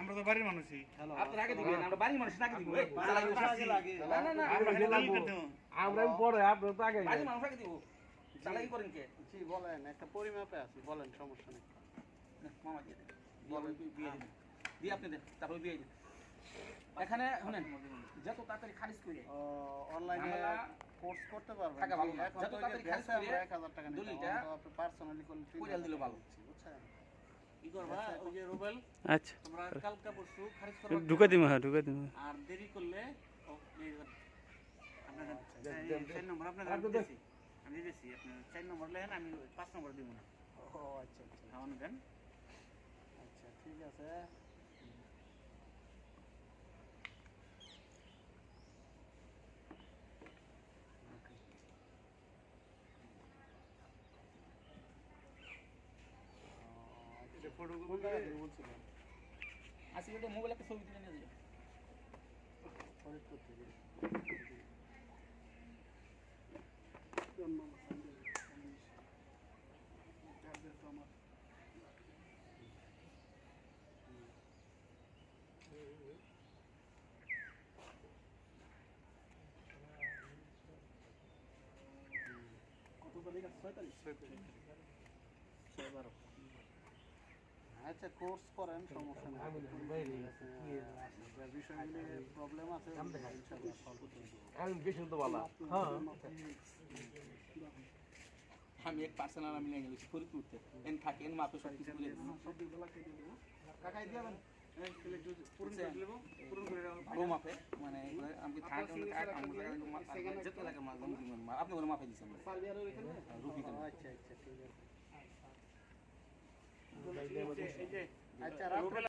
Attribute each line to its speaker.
Speaker 1: আমরা তো বাড়ির মানুষই।
Speaker 2: আপনার আগে দিবেন আমরা বাড়ির মানুষ আগে দিব। না না না
Speaker 1: আমরা
Speaker 2: আমরা
Speaker 1: খালি করতে
Speaker 3: আমরা পরে আপনার তো আগে
Speaker 2: বাড়ির মানুষ আগে দিব। চালাকি করেন কে?
Speaker 4: জি বলেন একটা পরিমাপে আছি। বলেন সমস্যা নেই।
Speaker 2: মামা দিয়ে দেন। বলেন বিয়ে দিন। দিয়ে আপনি দেন তারপরে বিয়ে দিন। এখানে শুনেন যত তাড়াতাড়ি খারিজ করে
Speaker 4: অনলাইনে কোর্স করতে পারবেন।
Speaker 2: থাকা ভালো যত তাড়াতাড়ি খারিজ করে
Speaker 4: 1000 টাকা নিতে পার্সোনালি করলে
Speaker 2: দিলে ভালো।
Speaker 4: বুঝছেন?
Speaker 1: কি করবা ওই যে রুবেল
Speaker 5: আচ্ছা।
Speaker 1: তোমরা কালকা পরশু খারিজ করবা।
Speaker 5: ঢুকা দিমা হ্যাঁ ঢুকা দিমা।
Speaker 1: আর দেরি করলে আপনার
Speaker 4: আচ্ছা,
Speaker 1: চার নম্বর আপনার আমি আপনার চার নম্বর লেখেন আমি পাঁচ নম্বর দিব না।
Speaker 4: ও আচ্ছা আচ্ছা।
Speaker 1: খাওয়ানো দেন।
Speaker 4: আচ্ছা ঠিক আছে।
Speaker 1: এটা ফটো
Speaker 4: কোন জায়গা থেকে বলছিলেন
Speaker 2: আসি এটা মোবাইল একটা ছবি তুলে নিয়ে দিল
Speaker 4: ফরিদপুর থেকে
Speaker 2: কত তারিখ আছে ছয় তারিখ ছয় বারো
Speaker 4: আচ্ছা কোর্স করেন সমস্যা নেই। আচ্ছা, বিষয়গুলি প্রবলেম আছে ইনশাআল্লাহ solve করে দেবো।
Speaker 3: আমি বেশি তো ভালো হ্যাঁ।
Speaker 2: আমি এক পার্সোনাল আমি নিয়ে গেছি ফরিদপুরতে। এন থাকে এন মাপে সব কিছু বলে
Speaker 1: কাকাই দিবেন
Speaker 2: ভালো মাপে মানে আমি থাকে মাছ আপনি মাপে দিচ্ছেন রুবি
Speaker 4: আচ্ছা আচ্ছা ঠিক আছে।
Speaker 1: এই যে
Speaker 4: আচ্ছা রাখুন।